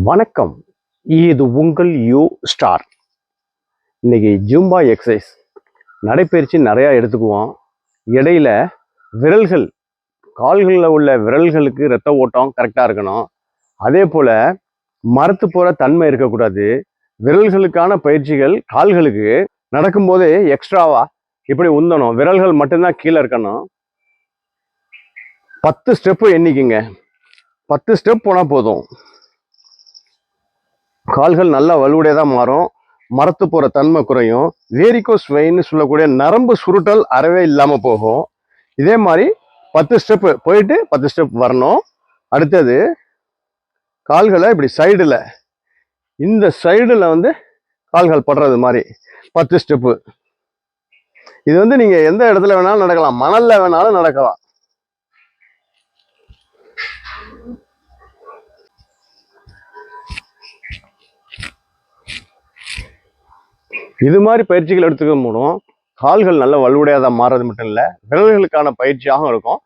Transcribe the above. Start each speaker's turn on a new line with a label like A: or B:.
A: வணக்கம். இது உங்கள் யூ ஸ்டார் இன்னைக்கு ஜும்பா எக்ஸசைஸ் நடைப்பயிற்சி நிறையா எடுத்துக்குவோம். இடையில விரல்கள் கால்களில் உள்ள விரல்களுக்கு இரத்த ஓட்டம் கரெக்டாக இருக்கணும். அதே போல் மரத்து போகிற தன்மை இருக்கக்கூடாது. விரல்களுக்கான பயிற்சிகள் கால்களுக்கு நடக்கும்போதே எக்ஸ்ட்ராவாக இப்படி உந்தணும். விரல்கள் மட்டும்தான் கீழே இருக்கணும். பத்து ஸ்டெப்பு எண்ணிக்குங்க. பத்து ஸ்டெப் போனால் போதும். கால்கள் நல்லா வலுவுடையதாக மாறும். மரத்து போகிற தன்மை குறையும். வேரிகோஸ் வெயின்னு சொல்லக்கூடிய நரம்பு சுருட்டல் அறவே இல்லாமல் போகும். இதே மாதிரி பத்து ஸ்டெப்பு போயிட்டு பத்து ஸ்டெப் வரணும். அடுத்தது கால்களை இப்படி சைடில் இந்த சைடில் வந்து கால்கள் படுறது மாதிரி பத்து ஸ்டெப்பு இது வந்து நீங்கள் எந்த இடத்துல வேணாலும் நடக்கலாம். மணலில் வேணாலும் நடக்கலாம். இது மாதிரி பயிற்சிகள் எடுத்துக்க மூலம் கால்கள் நல்ல வலுவுடையதாக மாறுறது மட்டும் இல்லை விரல்களுக்கான பயிற்சியாகவும் இருக்கும்.